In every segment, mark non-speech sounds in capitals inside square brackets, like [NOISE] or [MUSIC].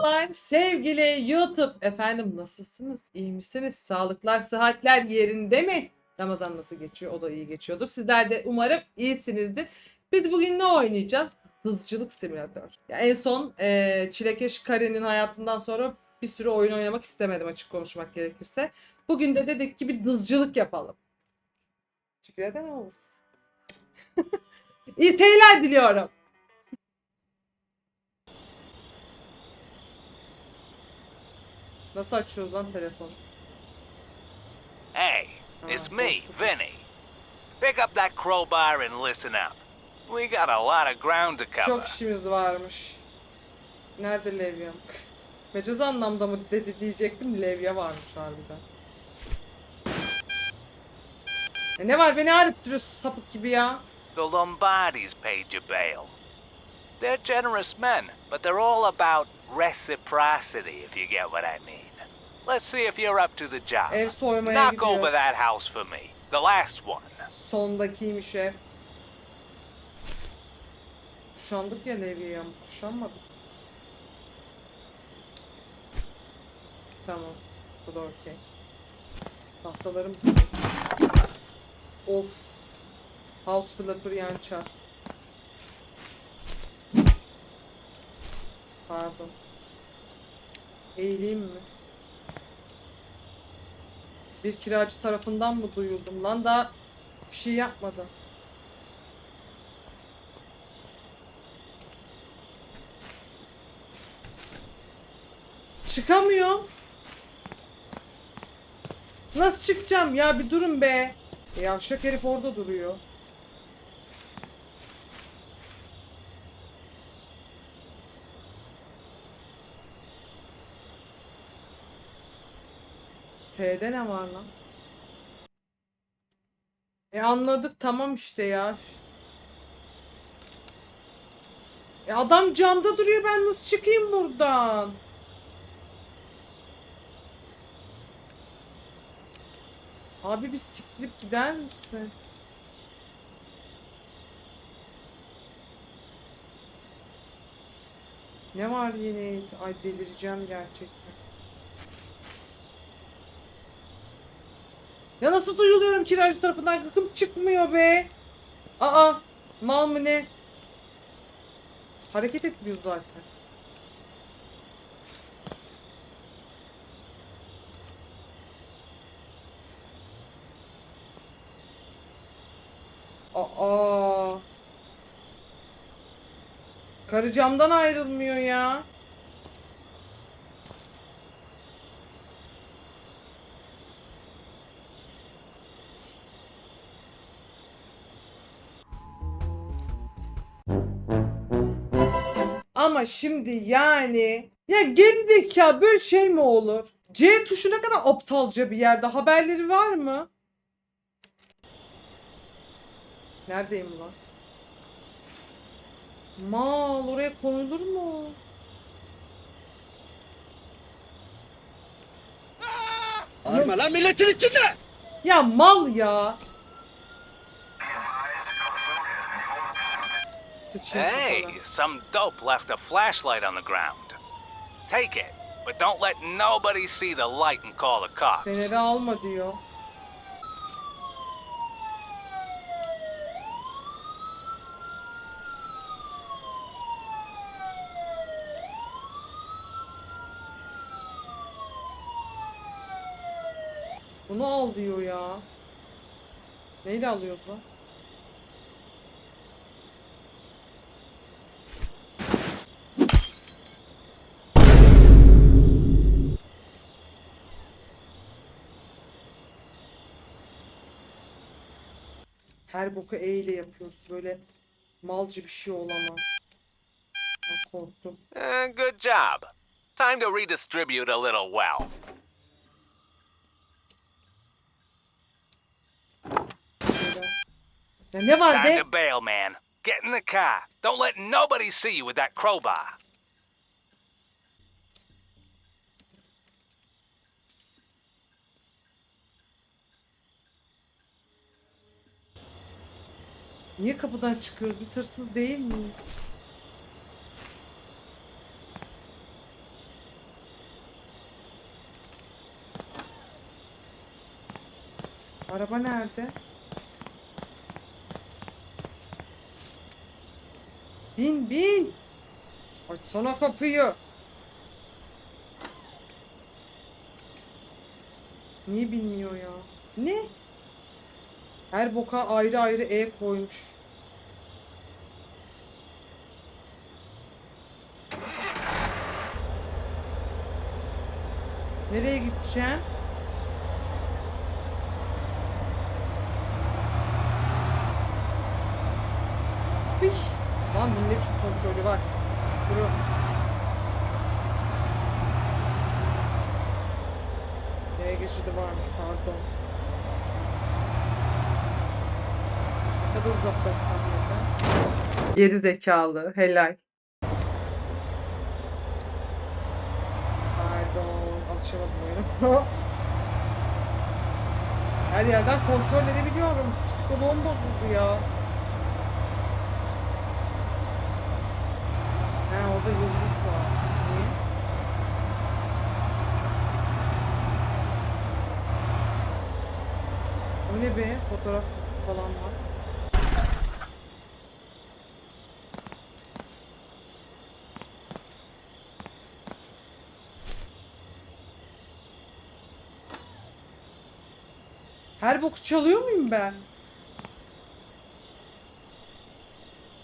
Merhabalar sevgili YouTube. Efendim nasılsınız? İyi misiniz? Sağlıklar, sıhhatler yerinde mi? Ramazan nasıl geçiyor? O da iyi geçiyordur. Sizler de umarım iyisinizdir. Biz bugün ne oynayacağız? Dızcılık simülatör. Ya en son eee Çilekeş Kare'nin hayatından sonra bir sürü oyun oynamak istemedim açık konuşmak gerekirse. Bugün de dedik ki bir dızcılık yapalım. Çünkü neden olmasın? [LAUGHS] İyi seyirler diliyorum. Nasıl açıyoruz lan telefonu? Hey, it's me, Vinny. Pick up that crowbar and listen up. We got a lot of ground to cover. Çok işimiz varmış. Nerede Levya? [LAUGHS] Mecaz anlamda mı dedi diyecektim. Levya varmış harbiden. E ne var beni arayıp duruyorsun sapık gibi ya. The Lombardis paid you bail. They're generous men, but they're all about reciprocity, if you get what I mean. Let's see if you're up to the job. Ev soymaya Knock over gidiyoruz. that house for me. The last one. Sondakiymiş ev. Kuşandık ya Levya'ya mı? Kuşanmadık. Tamam. Bu da okey. Tahtalarım... Of. House Flipper yan çar. Pardon. Eğileyim mi? Bir kiracı tarafından mı duyuldum lan daha bir şey yapmadım. Çıkamıyor. Nasıl çıkacağım ya bir durun be. Yavşak herif orada duruyor. T'de ne var lan? E anladık tamam işte ya. E adam camda duruyor ben nasıl çıkayım buradan? Abi bir siktirip gider misin? Ne var yine? Ay delireceğim gerçekten. Ya nasıl duyuluyorum kiracı tarafından gıkım çıkmıyor be. Aa mal mı ne? Hareket etmiyor zaten. Aa. Karı camdan ayrılmıyor ya. Ama şimdi yani ya gerizekalı böyle şey mi olur? C tuşu ne kadar aptalca bir yerde haberleri var mı? Neredeyim lan? Mal oraya konulur mu? Bağırma lan milletin içinde! Ya mal ya. Sıçayım Hey, kafana. some dope left a flashlight on the ground. Take it, but don't let nobody see the light and call the cops. Feneri alma diyor. Bunu al diyor ya. Neyle alıyoruz lan? Her boku E ile yapıyoruz. Böyle malcı bir şey olamaz. Ben korktum. Eh, good job. Time to redistribute a little wealth. Ya ne var Time be? to bail, man. Get in the car. Don't let nobody see you with that crowbar. Niye kapıdan çıkıyoruz? Biz hırsız değil miyiz? Araba nerede? Bin bin! Açsana kapıyı! Niye bilmiyor ya? Ne? Her boka ayrı ayrı E koymuş. Nereye gideceğim? Hış. Lan bunun ne kontrolü var? Duru. Neye geçidi varmış pardon. Kadar uzaklaşsam yeter. Geri zekalı. Helal. Pardon. Alışamadım oyuna. Her yerden kontrol edebiliyorum. Psikoloğum bozuldu ya. Ha orada yıldız var. Niye? O ne be? Fotoğraf falan var. Her boku çalıyor muyum ben?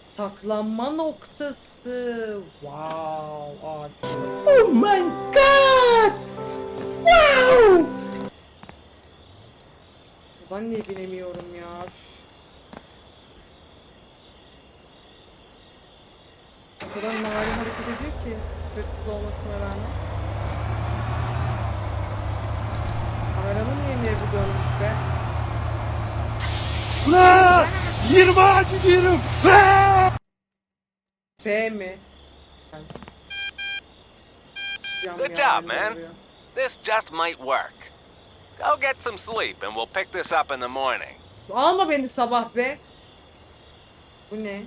Saklanma noktası. Wow. Oh my god! Wow! Ben niye binemiyorum ya? O kadar narin hareket ediyor ki hırsız olmasına rağmen. Kameranın niye niye bu dönmüş be? La! 20 ağacı diyorum. F mi? Good job, man. This just might work. Go get some sleep and we'll pick this up in the morning. Alma beni sabah be. Bu ne?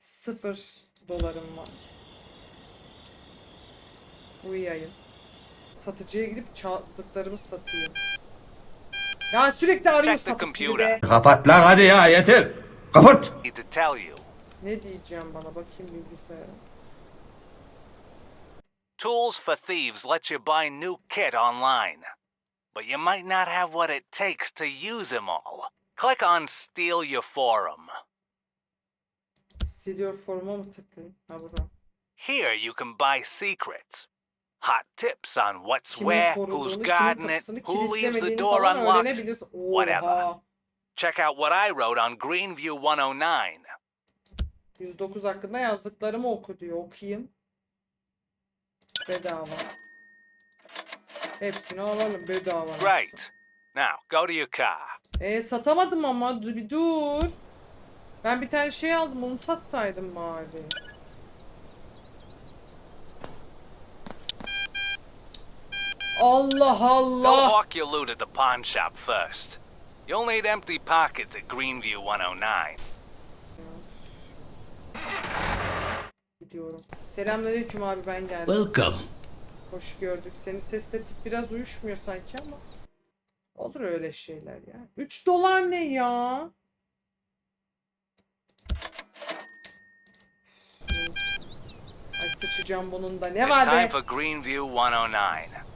Sıfır dolarım var. Uyuyayım. Satıcıya gidip çaldıklarımı satayım. Ya sürekli arıyor Check the computer. be. Kapat lan hadi ya yeter. Kapat. Need to tell you. Ne diyeceğim bana bakayım bilgisayara. Tools for Thieves lets you buy new kit online. But you might not have what it takes to use them all. Click on Steal Your Forum. Stiliyor foruma mı tıklayayım? Ha burada. Here you can buy secrets. Hot tips on what's Kimin where, who's kimin guarding it, kapısını who leaves the kilitlemediğini door falan unlocked. whatever. Oha. Check out what I wrote on Greenview 109. 109 hakkında yazdıklarımı oku diyor. Okuyayım. Bedava. Hepsini alalım bedava. nasıl? Great. Now, go to your car. E satamadım ama dur bir dur. Ben bir tane şey aldım onu satsaydım bari. Allah Go Allah. hawk your loot at the pawn shop first. You'll need empty pockets at Greenview 109. Gidiyorum. Selamünaleyküm abi ben geldim. Welcome. Hoş gördük. Senin sesle tip biraz uyuşmuyor sanki ama. Olur öyle şeyler ya. 3 dolar ne ya? Neyse. Ay sıçacağım bunun da. Ne It's var time be? for Greenview 109.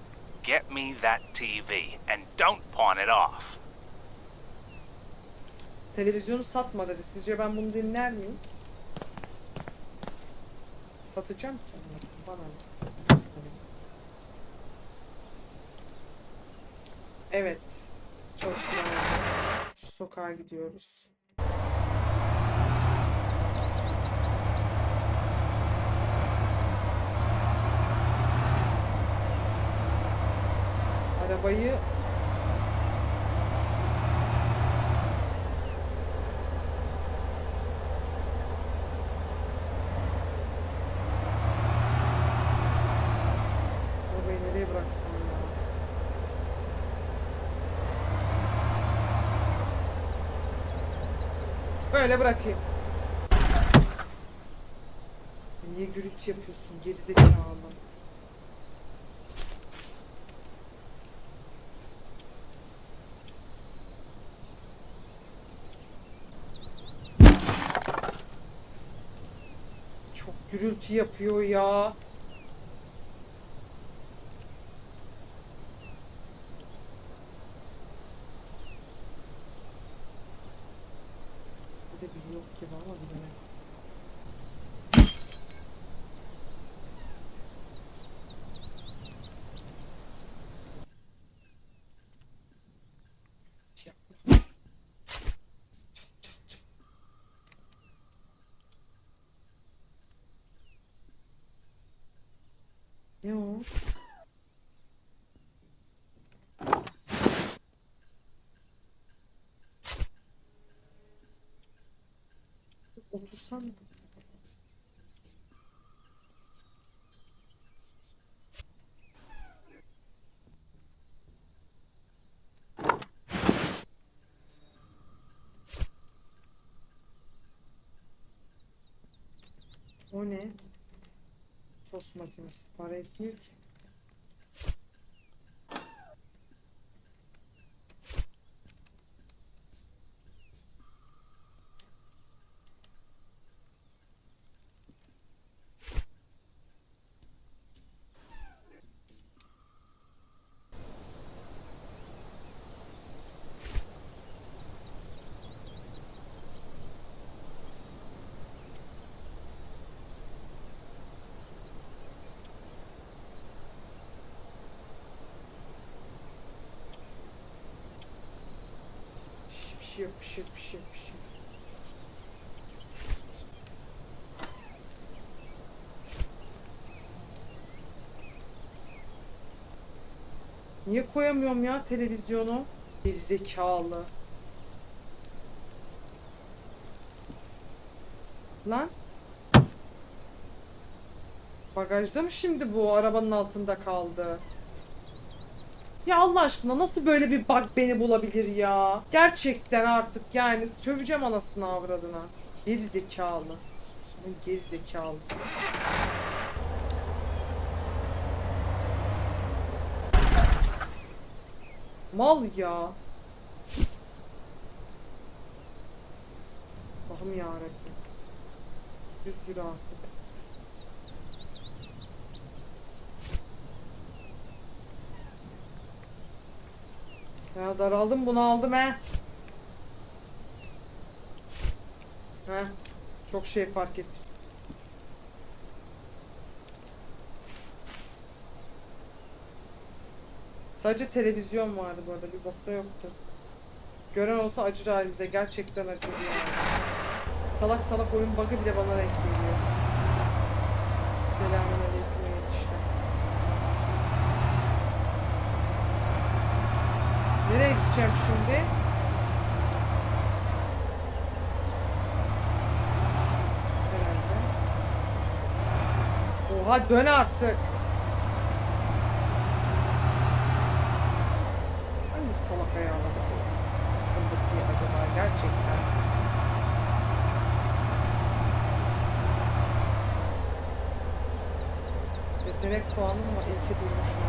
Get me that TV and don't pawn it off. Televizyonu satma dedi. Sizce ben bunu dinler miyim? Satacağım. Bana? Evet. Çalıştım. Şu sokağa gidiyoruz. Arabayı Arabayı nereye bıraksam ya? Böyle bırakayım. Niye gürültü yapıyorsun gerizekalı? Gürültü yapıyor ya. Bir de bir yok gibi ama bilemedim. Şey yapma. Çat, çat, çat. Ne o? Kız Otursana. O ne? Tost makinesi. Para etmiyor ki. Şş, Bir şey yok, bir şey. Niye koyamıyorum ya televizyonu? Bir zekalı. Lan. Bagajda mı şimdi bu? Arabanın altında kaldı. Ya Allah aşkına nasıl böyle bir bug beni bulabilir ya? Gerçekten artık yani söveceğim anasını avradına. Geri zekalı. Bunun geri zekalısı. Mal ya. Allah'ım yarabbim. 100 lira artık. Ya daraldım bunu aldım he. He. Çok şey fark ettim. Sadece televizyon vardı bu arada. Bir bokta yoktu. Gören olsa acır halimize. Gerçekten acır. Salak salak oyun bug'ı bile bana denk geliyor. Selamünaleyküm enişte. Gideceğim şimdi? Herhalde. Oha dön artık. Hangi salak ayarladı bu zımbırtıyı acaba gerçekten? Yetenek puanım var. İyi ki duymuşum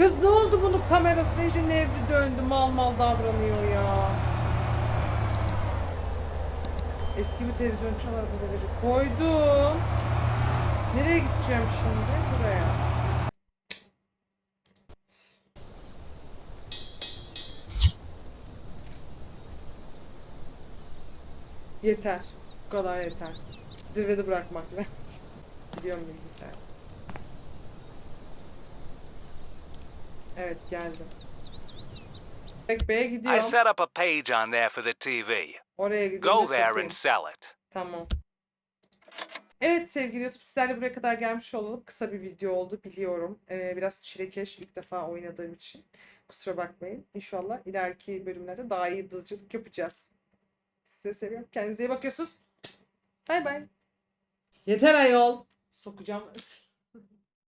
Kız ne oldu bunun kamerasına iyice nevri döndü mal mal davranıyor ya. Eski bir televizyon çalar bu bagajı. Koydum. Nereye gideceğim şimdi? Buraya. Yeter. Bu kadar yeter. Zirvede bırakmak lazım. [LAUGHS] Gidiyorum bilgisayar. Evet geldim. Tek Bey'e I gidiyorum. set up a page on there for the TV. Oraya gidince Go there satayım. and sell it. Tamam. Evet sevgili YouTube sizlerle buraya kadar gelmiş olalım. Kısa bir video oldu biliyorum. Ee, biraz çilekeş ilk defa oynadığım için. Kusura bakmayın. İnşallah ileriki bölümlerde daha iyi dızcılık yapacağız. Sizi seviyorum. Kendinize iyi bakıyorsunuz. Bay bay. Yeter ayol. Sokacağım.